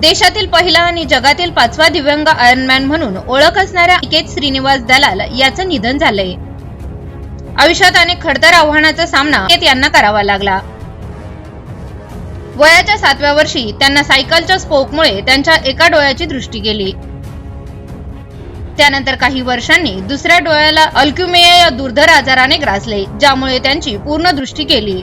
देशातील पहिला आणि जगातील पाचवा दिव्यांग आयर्नमॅन म्हणून ओळख असणाऱ्या निकेत श्रीनिवास दलाल याचं निधन झालंय. आयुष्यात अनेक खडतर आव्हानाचा सामना यांना करावा लागला. वयाच्या सातव्या वर्षी त्यांना सायकलच्या स्पोकमुळे त्यांच्या एका डोळ्याची दृष्टी गेली. त्यानंतर काही वर्षांनी दुसऱ्या डोळ्याला अल्क्युमेया या दुर्धर आजाराने ग्रासले ज्यामुळे त्यांची पूर्ण दृष्टी गेली.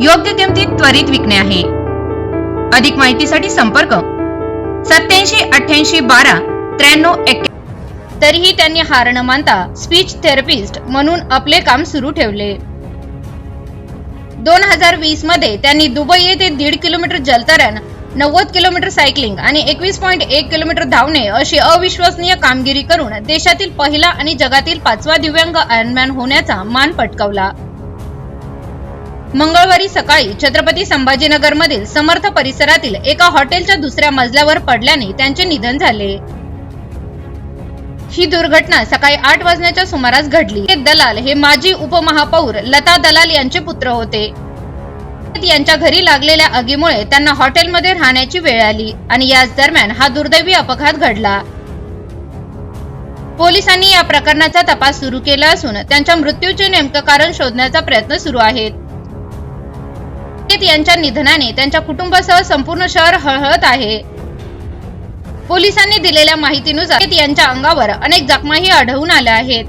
योग्य किमतीत त्वरित विकणे आहे. अधिक माहितीसाठी संपर्क सत्याऐंशी अठ्ठ्याऐंशी बारा त्र्याण्णव एक तरीही त्यांनी हार न मानता स्पीच थेरपिस्ट म्हणून आपले काम सुरू ठेवले. दोन हजार वीसमध्ये त्यांनी दुबई येथे दीड किलोमीटर जलतरण नव्वद किलोमीटर सायकलिंग आणि एकवीस पॉईंट एक किलोमीटर धावणे अशी अविश्वसनीय कामगिरी करून देशातील पहिला आणि जगातील पाचवा दिव्यांग आयर्नमॅन होण्याचा मान पटकावला. मंगळवारी सकाळी छत्रपती संभाजीनगर मधील समर्थ परिसरातील एका हॉटेलच्या दुसऱ्या मजल्यावर पडल्याने त्यांचे निधन झाले. ही दुर्घटना सकाळी आठ वाजण्याच्या सुमारास घडली. हे दलाल हे माजी उपमहापौर लता दलाल यांचे पुत्र होते. यांच्या घरी लागलेल्या आगीमुळे त्यांना हॉटेलमध्ये राहण्याची वेळ आली आणि याच दरम्यान हा दुर्दैवी अपघात घडला. पोलिसांनी या प्रकरणाचा तपास सुरू केला असून त्यांच्या मृत्यूचे नेमकं कारण शोधण्याचा प्रयत्न सुरू आहेत. निकेत यांच्या निधनाने त्यांच्या कुटुंबासह संपूर्ण शहर हळहळत आहे. पोलिसांनी दिलेल्या माहितीनुसार यांच्या अंगावर अनेक जखमाही आढळून आल्या आहेत.